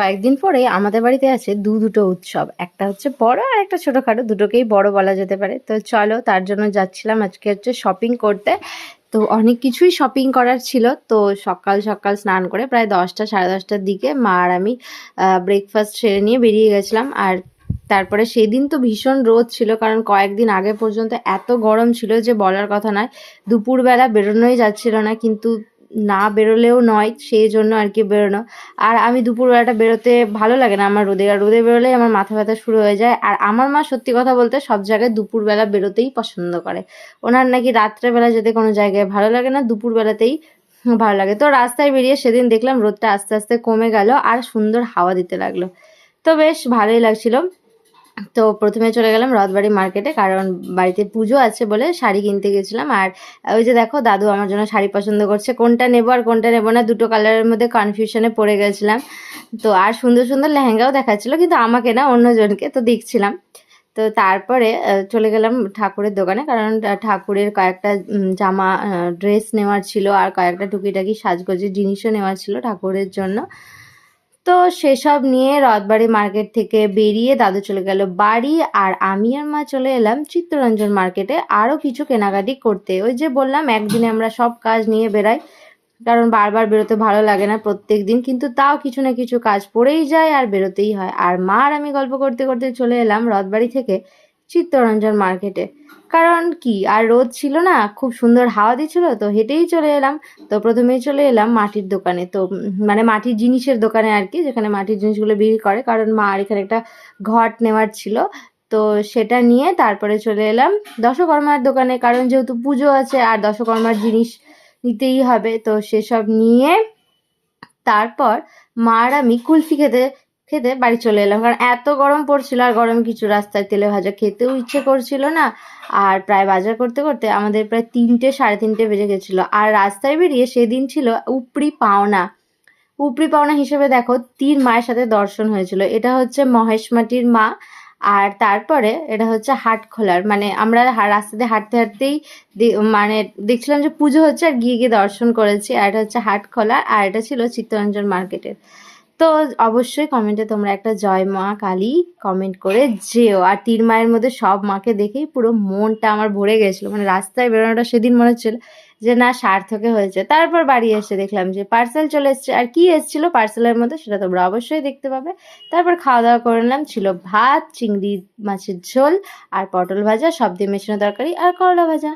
কয়েকদিন পরে আমাদের বাড়িতে আছে দু দুটো উৎসব। একটা হচ্ছে বড় আর একটা ছোটোখাটো, দুটোকেই বড় বলা যেতে পারে। তো চলো তার জন্য যাচ্ছিলাম আজকে হচ্ছে শপিং করতে। তো অনেক কিছুই শপিং করার ছিল। তো সকাল সকাল স্নান করে প্রায় দশটা, সাড়ে দশটার দিকে মা আর আমি ব্রেকফাস্ট সেরে নিয়ে বেরিয়ে গেছিলাম। আর তারপরে সেদিন তো ভীষণ রোদ ছিল, কারণ কয়েকদিন আগে পর্যন্ত এত গরম ছিল যে বলার কথা নয়, দুপুরবেলা বেরোনোই যাচ্ছিল না। কিন্তু না বেরোলেও নয়, সেই জন্য আর কি বেরোনো। আর আমি দুপুরবেলাটা বেরোতে ভালো লাগে না আমার রোদে। আর রোদে বেরোলেই আমার মাথা ব্যথা শুরু হয়ে যায়। আর আমার মা সত্যি কথা বলতে সব জায়গায় দুপুরবেলা বেরোতেই পছন্দ করে। ওনার নাকি রাত্রেবেলা যেতে কোনো জায়গায় ভালো লাগে না, দুপুরবেলাতেই ভালো লাগে। তো রাস্তায় বেরিয়ে সেদিন দেখলাম রোদটা আস্তে আস্তে কমে গেল আর সুন্দর হাওয়া দিতে লাগল। তো বেশ ভালোই লাগছিল। তো প্রথমে চলে গেলাম রথবাড়ি মার্কেটে কারণ বাড়িতে পুজো আছে বলে শাড়ি কিনতে গেছিলাম। আর ওই যে দেখো, দাদু আমার জন্য শাড়ি পছন্দ করছে। কোনটা নেব আর কোনটা নেব না, দুটো কালারের মধ্যে কনফিউশনে পড়ে গেছিলাম। তো আর সুন্দর সুন্দর লেহেঙ্গাও দেখাচ্ছিলো, কিন্তু আমাকে না অন্যজনকে তো দেখছিলাম। তো তারপরে চলে গেলাম ঠাকুরের দোকানে, কারণ ঠাকুরের কয়েকটা জামা ড্রেস নেওয়ার ছিল, আর কয়েকটা টুকিটাকি সাজগোজের জিনিসও নেওয়ার ছিল ঠাকুরের জন্য। তো সেসব নিয়ে রথবাড়ি মার্কেট থেকে বেরিয়ে দাদু চলে গেল বাড়ি আর আমি আর মা চলে এলাম চিত্তরঞ্জন মার্কেটে আরও কিছু কেনাকাটি করতে। ওই যে বললাম, একদিনে আমরা সব কাজ নিয়ে বেরাই কারণ বারবার বেরোতে ভালো লাগে না প্রত্যেক দিন, কিন্তু তাও কিছু না কিছু কাজ পড়েই যায় আর বেরোতেই হয়। আর মা আর আমি গল্প করতে করতে চলে এলাম রথবাড়ি থেকে। চিত্তরঞ্জন মার্কেটে। কারণ কি? আর রোদ ছিল না, খুব সুন্দর হাওয়া দিচ্ছিল, তো হেঁটেই চলে এলাম। তো প্রথমেই চলে এলাম মাটির দোকানে। তো মানে মাটির জিনিসের দোকানে আর কি, যেখানে মাটির জিনিসগুলো বিক্রি করে। কারণ মা আর এখানে একটা ঘট নেওয়ার ছিল। তো সেটা নিয়ে তারপরে চলে এলাম দশকর্মার দোকানে। কারণ যেহেতু পুজো আছে, আর দশকর্মার জিনিস নিতেই হবে। তো সেসব নিয়ে তারপর মা আর আমি কুলফি খেতে খেতে বাড়ি চলে এলাম। কারণ এত গরম পড়ছিল আর গরম কিছু রাস্তায় তেলে ভাজা খেতেও ইচ্ছে করছিল না। আর প্রায় বাজার করতে করতে আমাদের প্রায় তিনটে, সাড়ে তিনটে বেজে গেছিল। আর রাস্তায় বেরিয়ে সেদিন ছিল উপরি পাওনা। উপরি পাওনা হিসেবে দেখো তিন মায়ের সাথে দর্শন হয়েছিল। এটা হচ্ছে মহেশমাটির মা আর তারপরে এটা হচ্ছে হাট খোলার মানে আমরা রাস্তাতে হাঁটতে হাঁটতেই মানে দেখছিলাম যে পুজো হচ্ছে আর গিয়ে গিয়ে দর্শন করেছি। আর এটা হচ্ছে হাট খোলা আর এটা ছিল চিত্তরঞ্জন মার্কেটের। তো অবশ্যই কমেন্টে তোমরা একটা জয় মা কালী কমেন্ট করে যেও। আর তিন মায়ের মধ্যে সব মাকে দেখেই পুরো মনটা আমার ভরে গেছিল। মানে রাস্তায় বেরোনোটা সেদিন মনে হচ্ছিল যে, না, সার্থকে হয়েছে। তারপর বাড়ি এসে দেখলাম যে, পার্সেল চলে এসছে। আর কি এসেছিল পার্সেলের মধ্যে সেটা তোমরা অবশ্যই দেখতে পাবে। তারপর খাওয়া দাওয়া করে নিলাম, ছিল ভাত, চিংড়ি মাছের ঝোল, আর পটল ভাজা সব দিয়ে মেশানো তরকারি, আর করলা ভাজা।